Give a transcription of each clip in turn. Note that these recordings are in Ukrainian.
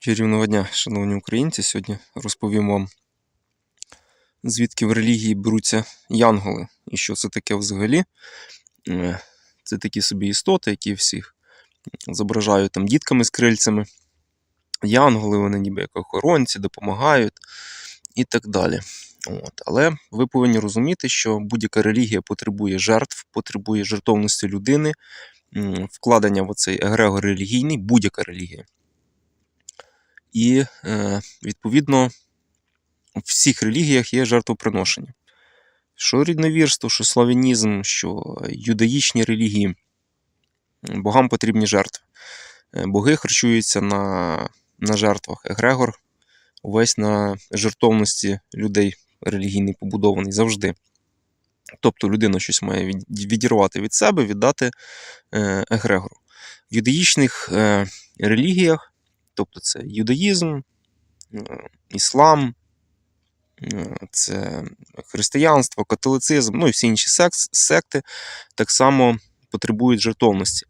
Чарівного дня, шановні українці. Сьогодні розповім вам, звідки в релігії беруться янголи і що це таке взагалі. Е, Це такі собі істоти, які всіх зображають там дітками з крильцями. Янголи, вони ніби як охоронці, допомагають і так далі. От. Але ви повинні розуміти, що будь-яка релігія потребує жертв, потребує жертовності людини, вкладення в оцей егрегор релігійний, будь-яка релігія. І, е, відповідно, у всіх релігіях є жертвоприношення. Що рідновірство, що славянізм, що юдаїчні релігії, богам потрібні жертви. Е, Боги харчуються на, на жертвах. Егрегор увесь на жертовності людей релігійний побудований завжди. Тобто людина щось має відірвати від себе, віддати е, егрегору. В юдаїчних релігіях Тобто це юдаїзм, е, іслам, е, це християнство, католицизм, ну і всі інші секти так само потребують жертовності.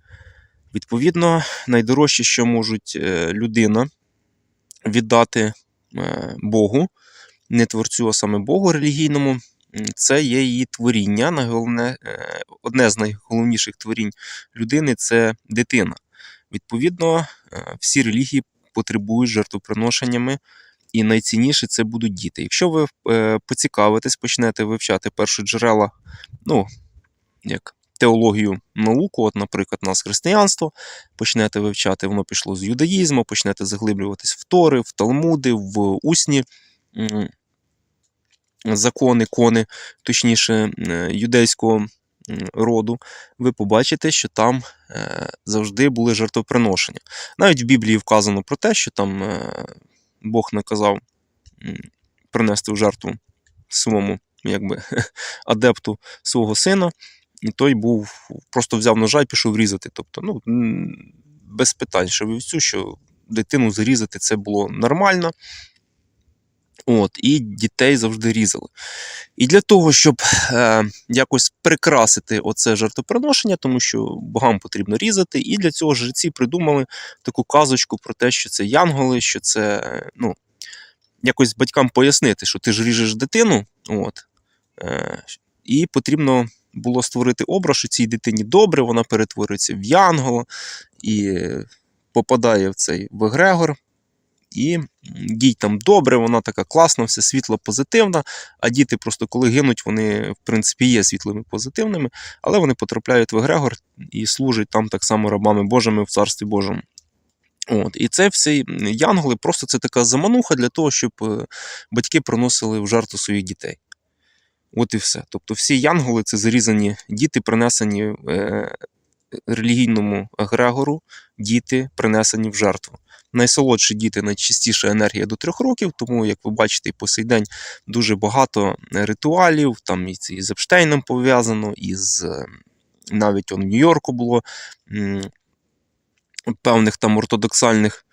Відповідно, найдорожче, що можуть е, людина віддати Богу, не творцю, а саме Богу релігійному, це є її творіння. Найголовне, одне з найголовніших творінь людини це дитина. Відповідно, всі релігії потребують жертвоприношеннями, і найцінніше це будуть діти. Якщо ви е, поцікавитесь, почнете вивчати перші джерела, ну, як теологію науку, от, наприклад, нас християнство, почнете вивчати, воно пішло з юдаїзму, почнете заглиблюватись в Тори, в Талмуди, в усні закони, кони, точніше, е, юдейського роду, ви побачите, що там е, завжди були жертвоприношення. Навіть в Біблії вказано про те, що там е, Бог наказав принести в жертву своєму якби, адепту свого сина, і той був просто взяв ножа і пішов різати. Тобто, ну, без питань, що вівцю, що дитину зарізати це було нормально. От, і дітей завжди різали. І для того, щоб е, якось прикрасити оце жертвоприношення, тому що богам потрібно різати, і для цього жреці придумали таку казочку про те, що це янголи, що це ну, якось батькам пояснити, що ти ж ріжеш дитину, от, е, і потрібно було створити образ, що цій дитині добре, вона перетворюється в янгола і попадає в цей в егрегор. І їй там добре, вона така класна, все світло позитивна. А діти просто коли гинуть, вони в принципі є світлими позитивними, але вони потрапляють в егрегор і служать там так само рабами Божими в царстві Божому. От, і це всі янголи, просто це така замануха для того, щоб е, батьки приносили в жертву своїх дітей. От і все. Тобто всі янголи це зарізані діти, принесені е, релігійному егрегору, діти принесені в жертву. Найсолодші діти, найчистіша енергія до трьох років, тому, як ви бачите, по сей день дуже багато ритуалів, там і це з Епштейном пов'язано, і з е, навіть у Нью-Йорку було певних там ортодоксальних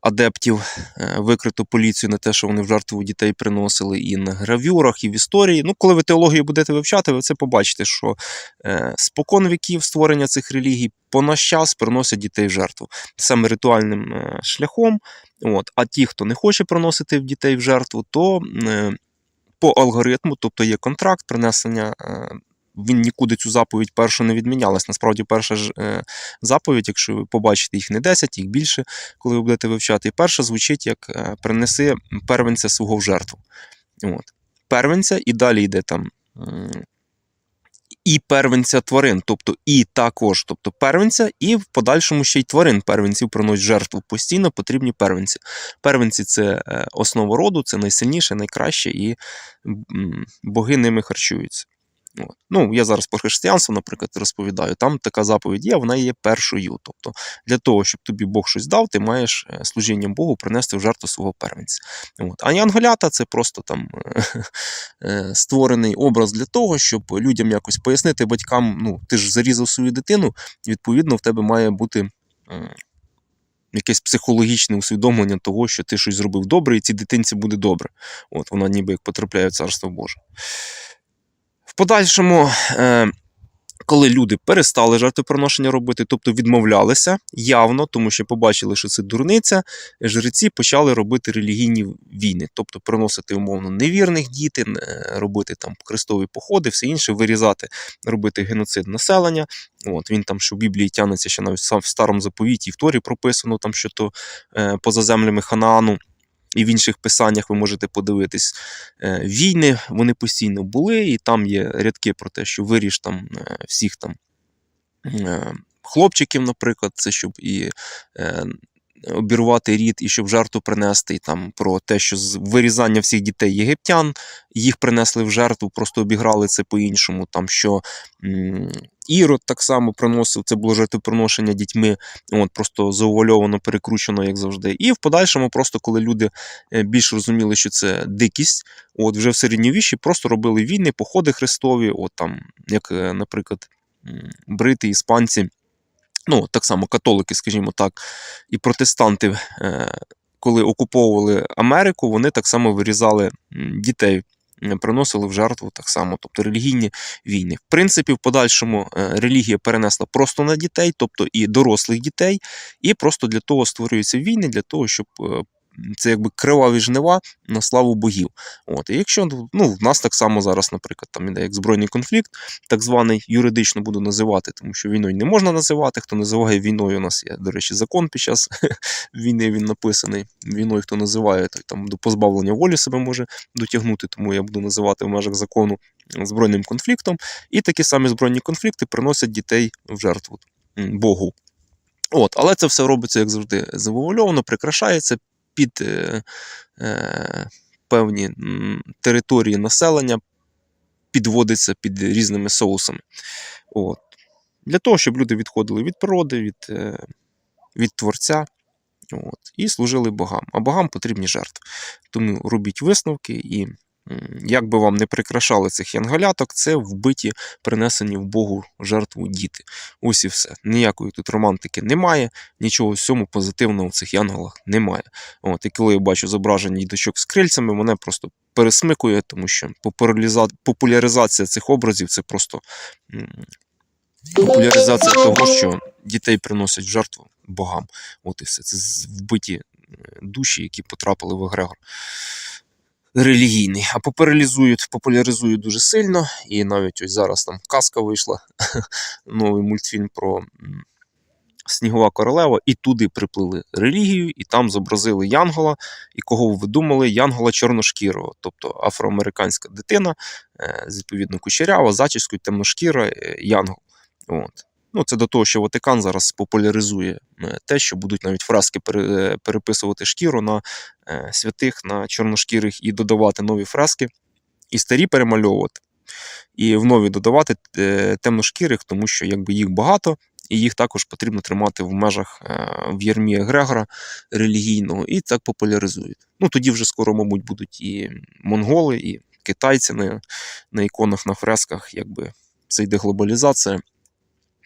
адептів е, викрито поліцію на те, що вони в жертву дітей приносили і на гравюрах, і в історії. Ну, коли ви теологію будете вивчати, ви це побачите, що е, спокон віків створення цих релігій по наш час приносять дітей в жертву саме ритуальним е, шляхом. От. А ті, хто не хоче приносити дітей в жертву, то по алгоритму, тобто є контракт принесення. Він нікуди цю заповідь першу не відмінялась. Насправді, перша ж е, заповідь, якщо ви побачите їх не 10, їх більше, коли ви будете вивчати. І перша звучить як е, принеси первенця свого в жертву. От. Первенця, і далі йде там. І первенця тварин, тобто і також, тобто первенця, і в подальшому ще й тварин первенців приносять жертву. Постійно потрібні первенці. Первенці це е, основа роду, це найсильніше, найкраще, і боги ними харчуються. Ну, я зараз про християнство, наприклад, розповідаю. Там така заповідь є, вона є першою. Тобто, для того, щоб тобі Бог щось дав, ти маєш е, служінням Богу принести в жертву свого первенця. От. А янголята це просто там е, створений образ для того, щоб людям якось пояснити батькам: ну, ти ж зарізав свою дитину, відповідно, в тебе має бути. Якесь психологічне усвідомлення того, що ти щось зробив добре, і цій дитинці буде добре. От вона ніби як потрапляє в царство Боже. В подальшому, е, коли люди перестали жертвоприношення робити, тобто відмовлялися явно, тому що побачили, що це дурниця, жреці почали робити релігійні війни, тобто приносити умовно невірних діти, робити там крестові походи, все інше, вирізати, робити геноцид населення. От він там, що в Біблії тягнеться ще навіть в старому заповіті, і в Торі прописано там, що то е, поза землями Ханаану. І в інших писаннях ви можете подивитись е, війни, вони постійно були, і там є рядки про те, що виріж там е, всіх там е, хлопчиків, наприклад, це щоб і обірвати рід, і щоб жертву принести, там про те, що з вирізання всіх дітей єгиптян їх принесли в жертву, просто обіграли це по-іншому. Там що Ірод так само приносив, це було жертвоприношення дітьми, от просто заувальовано, перекручено, як завжди. І в подальшому, просто коли люди е, більш розуміли, що це дикість, от вже в середньовіччі просто робили війни, походи хрестові, от там, як, е, наприклад, брити, іспанці, ну так само католики, скажімо так, і протестанти, е, коли окуповували Америку, вони так само вирізали дітей. е, Приносили в жертву так само, тобто релігійні війни. В принципі, в подальшому е, релігія перенесла просто на дітей, тобто і дорослих дітей, і просто для того створюються війни, для того, щоб це якби криваві жнива на славу богів. От. І якщо ну, в нас так само зараз, наприклад, там іде як збройний конфлікт, так званий юридично буду називати, тому що війною не можна називати. Хто називає війною, у нас є, до речі, закон під час війни він написаний. Війною, хто називає, той там до позбавлення волі себе може дотягнути, тому я буду називати в межах закону збройним конфліктом. І такі самі збройні конфлікти приносять дітей в жертву Богу. От, але це все робиться, як завжди, завуальовано, прикрашається під е, е, певні території населення, підводиться під різними соусами. От. Для того, щоб люди відходили від природи, від, е, від творця. От, і служили богам. А богам потрібні жертви. Тому робіть висновки, і як би вам не прикрашали цих янголяток, це вбиті, принесені в Богу жертву діти. Ось і все. Ніякої тут романтики немає, нічого всьому позитивного в цих янголах немає. От, і коли я бачу зображення діточок з крильцями, мене просто пересмикує, тому що популяризація цих образів це просто популяризація того, що дітей приносять в жертву богам. От і все. Це вбиті е, душі, які потрапили в егрегор релігійний. А популяризують, популяризують дуже сильно. І навіть ось зараз там казка вийшла, новий мультфільм про Снігова королева, і туди приплили релігію, і там зобразили Янгола. І кого ви думали? Янгола чорношкірого, тобто афроамериканська дитина, е, відповідно кучерява, зачіскою, темношкіра, е, Янгол. От. Ну, це до того, що Ватикан зараз популяризує е, те, що будуть навіть фрески е, переписувати шкіру на е, святих, на чорношкірих і додавати нові фрески, і старі перемальовувати, і в нові додавати темношкірих, тому що якби їх багато, і їх також потрібно тримати в межах в ярмі егрегора релігійного, і так популяризують. Ну тоді вже скоро, мабуть, будуть і монголи, і китайці на, на іконах, на фресках, якби це йде глобалізація.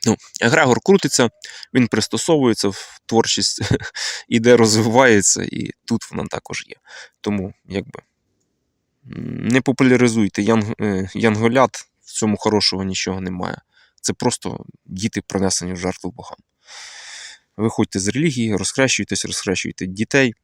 Ну, егрегор крутиться, він пристосовується в творчість, іде, розвивається, і тут вона також є. Тому, якби не популяризуйте янг, е, янголят, в цьому хорошого нічого немає. Це просто діти принесені в жертву богам. Виходьте з релігії, розхрещуйтесь, розхрещуйте дітей,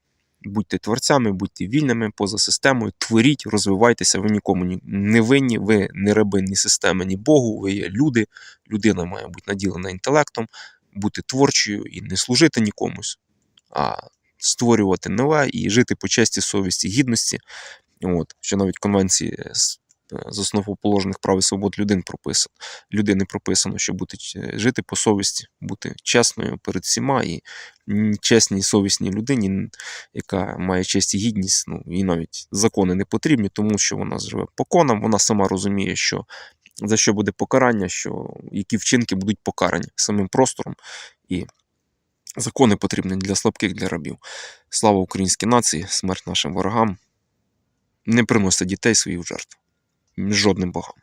будьте творцями, будьте вільними поза системою, творіть, розвивайтеся, ви нікому не винні, ви не раби ні системи, ні Богу, ви є люди. Людина має бути наділена інтелектом, бути творчою і не служити нікомусь, а створювати нове і жити по честі, совісті, гідності. От, що навіть конвенції з, основоположених прав і свобод людин прописано, людини прописано, що бути жити по совісті, бути чесною перед всіма і чесній совісній людині, яка має честь і гідність, ну і навіть закони не потрібні, тому що вона живе по конам, вона сама розуміє, що за що буде покарання, що які вчинки будуть покарані самим простором, і закони потрібні для слабких, для рабів. Слава українській нації, смерть нашим ворогам. Не приносьте дітей своїх в жертву. Жодним богам.